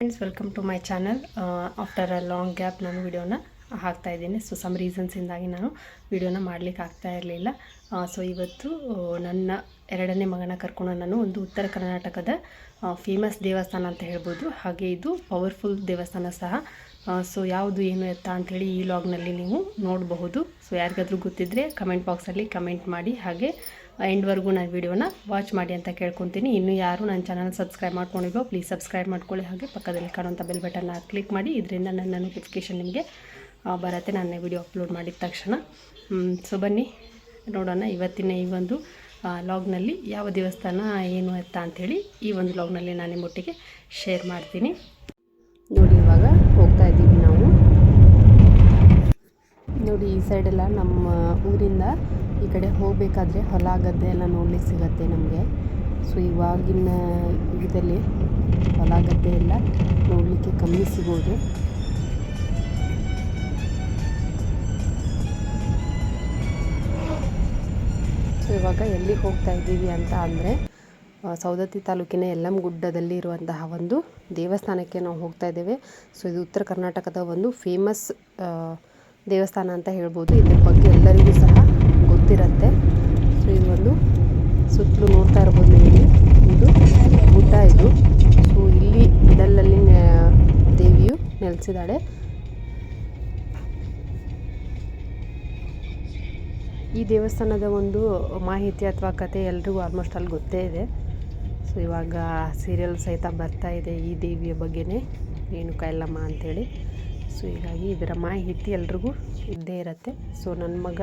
Friends welcome to my channel after a long gap ನಾನು ವಿಡಿಯೋನ ಹಾಕ್ತಾ ಇದ್ದೀನಿ. ಸೊ ಸಮ್ ರೀಸನ್ಸಿಂದಾಗಿ ನಾನು ವಿಡಿಯೋನ ಮಾಡಲಿಕ್ಕೆ ಆಗ್ತಾ ಇರಲಿಲ್ಲ. ಸೊ ಇವತ್ತು ನನ್ನ ಎರಡನೇ ಮಗನ ಕರ್ಕೊಂಡು ನಾನು ಒಂದು ಉತ್ತರ ಕರ್ನಾಟಕದ ಫೇಮಸ್ ದೇವಸ್ಥಾನ ಅಂತ ಹೇಳ್ಬೋದು. ಹಾಗೆ ಇದು ಪವರ್ಫುಲ್ ದೇವಸ್ಥಾನ ಸಹ. ಸೊ ಯಾವುದು ಏನು ಎತ್ತ ಅಂಥೇಳಿ ಈ ಲಾಗ್ನಲ್ಲಿ ನೀವು ನೋಡಬಹುದು. ಸೊ ಯಾರಿಗಾದ್ರೂ ಗೊತ್ತಿದ್ದರೆ ಕಮೆಂಟ್ ಬಾಕ್ಸಲ್ಲಿ ಕಮೆಂಟ್ ಮಾಡಿ. ಹಾಗೆ, ಎಂಡ್ವರೆಗೂ ನಾನು ವಿಡಿಯೋನ ವಾಚ್ ಮಾಡಿ ಅಂತ ಕೇಳ್ಕೊತೀನಿ. ಇನ್ನು ಯಾರು ನನ್ನ ಚಾನಲ್ ಸಬ್ಸ್ಕ್ರೈಬ್ ಮಾಡ್ಕೊಂಡಿದ್ದೋ ಪ್ಲೀಸ್ ಸಬ್ಸ್ಕ್ರೈಬ್ ಮಾಡ್ಕೊಳ್ಳಿ. ಹಾಗೆ ಪಕ್ಕದಲ್ಲಿ ಕಾಣುವಂಥ ಬೆಲ್ ಬಟನ್ನ ಕ್ಲಿಕ್ ಮಾಡಿ. ಇದರಿಂದ ನನ್ನ ನೋಟಿಫಿಕೇಷನ್ ನಿಮಗೆ ಬರುತ್ತೆ. ನಾನು ವಿಡಿಯೋ ಅಪ್ಲೋಡ್ ಮಾಡಿದ ತಕ್ಷಣ. ಸೊ ಬನ್ನಿ, ನೋಡೋಣ ಇವತ್ತಿನ ಈ ಒಂದು ಲಾಗ್ನಲ್ಲಿ ಯಾವ ದೇವಸ್ಥಾನ, ಏನು ಎತ್ತ ಅಂಥೇಳಿ ಈ ಒಂದು ಲಾಗ್ನಲ್ಲಿ ನಾನು ನಿಮ್ಮೊಟ್ಟಿಗೆ ಶೇರ್ ಮಾಡ್ತೀನಿ. ನೋಡಿ, ಇವಾಗ ಹೋಗ್ತಾ ಇದ್ದೀವಿ ನಾವು. ನೋಡಿ, ಈ ಸೈಡೆಲ್ಲ ನಮ್ಮ ಊರಿಂದ ಈ ಕಡೆ ಹೋಗಬೇಕಾದ್ರೆ ಹೊಲ, ಗದ್ದೆ ಎಲ್ಲ ನೋಡ್ಲಿಕ್ಕೆ ಸಿಗತ್ತೆ ನಮಗೆ. ಸೊ, ಇವಾಗಿನ ಇದರಲ್ಲಿ ಹೊಲ, ಗದ್ದೆ ಎಲ್ಲ ನೋಡಲಿಕ್ಕೆ ಕಮ್ಮಿ ಸಿಗೋದು. ಇವಾಗ ಎಲ್ಲಿಗೆ ಹೋಗ್ತಾ ಇದ್ದೀವಿ ಅಂತ ಅಂದರೆ ಸೌದತ್ತಿ ತಾಲೂಕಿನ ಯಲ್ಲಮ್ಮಗುಡ್ಡದಲ್ಲಿ ಇರುವಂತಹ ಒಂದು ದೇವಸ್ಥಾನಕ್ಕೆ ನಾವು ಹೋಗ್ತಾ ಇದ್ದೇವೆ. ಸೊ, ಇದು ಉತ್ತರ ಕರ್ನಾಟಕದ ಒಂದು ಫೇಮಸ್ ದೇವಸ್ಥಾನ ಅಂತ ಹೇಳ್ಬೋದು. ಇದ್ರ ಬಗ್ಗೆ ಎಲ್ಲರಿಗೂ ಸಹ ಗೊತ್ತಿರುತ್ತೆ. ಸೊ, ಇದು ಒಂದು ಸುತ್ತಲೂ ನೋಡ್ತಾ ಇರ್ಬೋದು ಇಲ್ಲಿ ಇದು ಗುಡ್ಡ ಇದು. ಸೊ, ಇಲ್ಲಿ ಮಿಡಲಲ್ಲಿ ನೆ- ದೇವಿಯು ನೆಲೆಸಿದ್ದಾಳೆ. ಈ ದೇವಸ್ಥಾನದ ಒಂದು ಮಾಹಿತಿ ಅಥವಾ ಕತೆ ಎಲ್ರಿಗೂ ಆಲ್ಮೋಸ್ಟ್ ಅಲ್ಲಿ ಗೊತ್ತೇ ಇದೆ. ಸೊ ಇವಾಗ ಸೀರಿಯಲ್ ಸಹಿತ ಬರ್ತಾ ಇದೆ ಈ ದೇವಿಯ ಬಗ್ಗೆನೇ, ರೇಣುಕಾ ಯಲ್ಲಮ್ಮ ಅಂಥೇಳಿ ಸೊ ಹೀಗಾಗಿ ಇದರ ಮಾಹಿತಿ ಎಲ್ರಿಗೂ ಇದ್ದೇ ಇರುತ್ತೆ. ಸೊ ನನ್ನ ಮಗ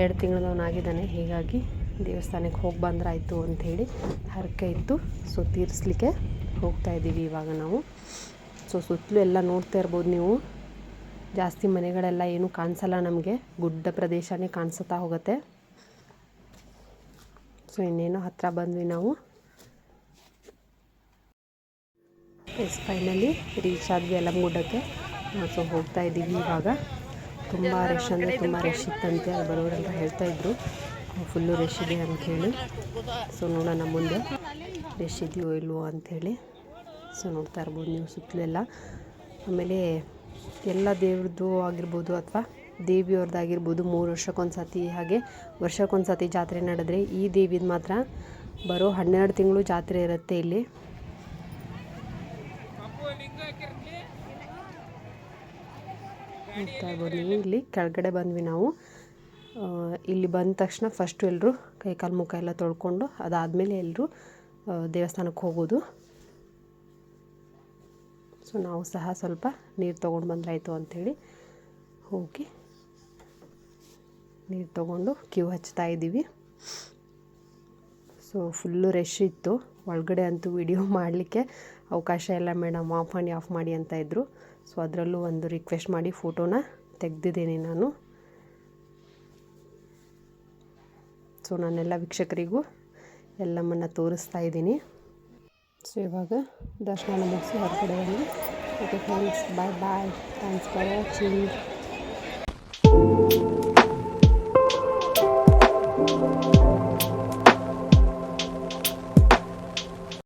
ಎರಡು ತಿಂಗಳವನಾಗಿದ್ದಾನೆ, ಹೀಗಾಗಿ ದೇವಸ್ಥಾನಕ್ಕೆ ಹೋಗಿ ಬಂದ್ರಾಯಿತು ಅಂಥೇಳಿ ಹರಕೆ ಇತ್ತು. ಸೊ ತೀರಿಸ್ಲಿಕ್ಕೆ ಹೋಗ್ತಾ ಇದ್ದೀವಿ ಇವಾಗ ನಾವು. ಸೊ ಸುತ್ತಲೂ ಎಲ್ಲ ನೋಡ್ತಾ ಇರ್ಬೋದು ನೀವು. ಜಾಸ್ತಿ ಮನೆಗಳೆಲ್ಲ ಏನು ಕಾಣಿಸಲ್ಲ ನಮಗೆ. ಗುಡ್ಡ ಪ್ರದೇಶನೇ ಕಾಣಿಸುತ್ತಾ ಹೋಗುತ್ತೆ. ಸೊ ಇನ್ನೇನು ಹತ್ತಿರ ಬಂದ್ವಿ ನಾವು. ಎಸ್ ಫೈನಲಿ ರೀಚ್ ಆದ್ವಿ ಯಲ್ಲಮ್ಮಗುಡ್ಡಕ್ಕೆ ಸೊ ಹೋಗ್ತಾ ಇದ್ದೀವಿ ಇವಾಗ. ತುಂಬ ರಶ್ ಅಂದರೆ ತುಂಬ ರಶ್ ಇತ್ತಂತೆ. ಅಲ್ಲಿ ಬರೋರೆಲ್ಲ ಹೇಳ್ತಾ ಇದ್ರು. ಫುಲ್ಲು ರಶ್ ಇದೆ ಅಂಥೇಳಿ ಸೊ ನೋಡೋಣ ಮುಂದೆ. ರಶ್ ಇದೆಯೋ ಇಲ್ವೋ ಅಂಥೇಳಿ ಸೊ ನೋಡ್ತಾ ಇರ್ಬೋದು ನೀವು ಸುತ್ತಲೆಲ್ಲ. ಆಮೇಲೆ ಎಲ್ಲ ದೇವ್ರದ್ದು ಆಗಿರ್ಬೋದು ಅಥವಾ ದೇವಿಯವ್ರದ್ದಾಗಿರ್ಬೋದು ಮೂರು ವರ್ಷಕ್ಕೊಂದು ಸತಿ ಹಾಗೆ ವರ್ಷಕ್ಕೊಂದು ಸತಿ ಜಾತ್ರೆ ನಡೆದ್ರೆ ಈ ದೇವಿದು ಮಾತ್ರ ಬರೋ ಹನ್ನೆರಡು ತಿಂಗಳು ಜಾತ್ರೆ ಇರುತ್ತೆ ಇಲ್ಲಿ. ಇಲ್ಲಿ ಕೆಳಗಡೆ ಬಂದ್ವಿ ನಾವು. ಇಲ್ಲಿ ಬಂದ ತಕ್ಷಣ ಫಸ್ಟು ಎಲ್ಲರೂ ಕೈಕಾಲು ಮುಖ ಎಲ್ಲ ತೊಳ್ಕೊಂಡು ಅದಾದಮೇಲೆ ಎಲ್ಲರೂ ದೇವಸ್ಥಾನಕ್ಕೆ ಹೋಗೋದು. ಸೊ ನಾವು ಸಹ ಸ್ವಲ್ಪ ನೀರು ತೊಗೊಂಡು ಬಂದ್ರಾಯಿತು ಅಂಥೇಳಿ ಹೋಗಿ ನೀರು ತೊಗೊಂಡು ಕ್ಯೂ ಹಚ್ತಾ ಇದ್ದೀವಿ. ಸೊ ಫುಲ್ಲು ರಶ್ ಇತ್ತು. ಒಳಗಡೆ ಅಂತೂ ವಿಡಿಯೋ ಮಾಡಲಿಕ್ಕೆ ಅವಕಾಶ ಇಲ್ಲ. ಮೇಡಮ್, ಆಫ್ ಮಾಡಿ ಆಫ್ ಮಾಡಿ ಅಂತ ಇದ್ದರು ಸೊ ಅದರಲ್ಲೂ ಒಂದು ರಿಕ್ವೆಸ್ಟ್ ಮಾಡಿ ಫೋಟೋನ ತೆಗೆದಿದ್ದೀನಿ ನಾನು. ಸೊ ನಾನೆಲ್ಲ ವೀಕ್ಷಕರಿಗೂ ಎಲ್ಲಮ್ಮನ್ನ ತೋರಿಸ್ತಾ ಇದ್ದೀನಿ. ಸೊ ಇವಾಗ ದರ್ಶನ ಮುಗಿಸಿ ಹೊರಗಡೆ ಬಂದು okay thanks bye bye thanks for watching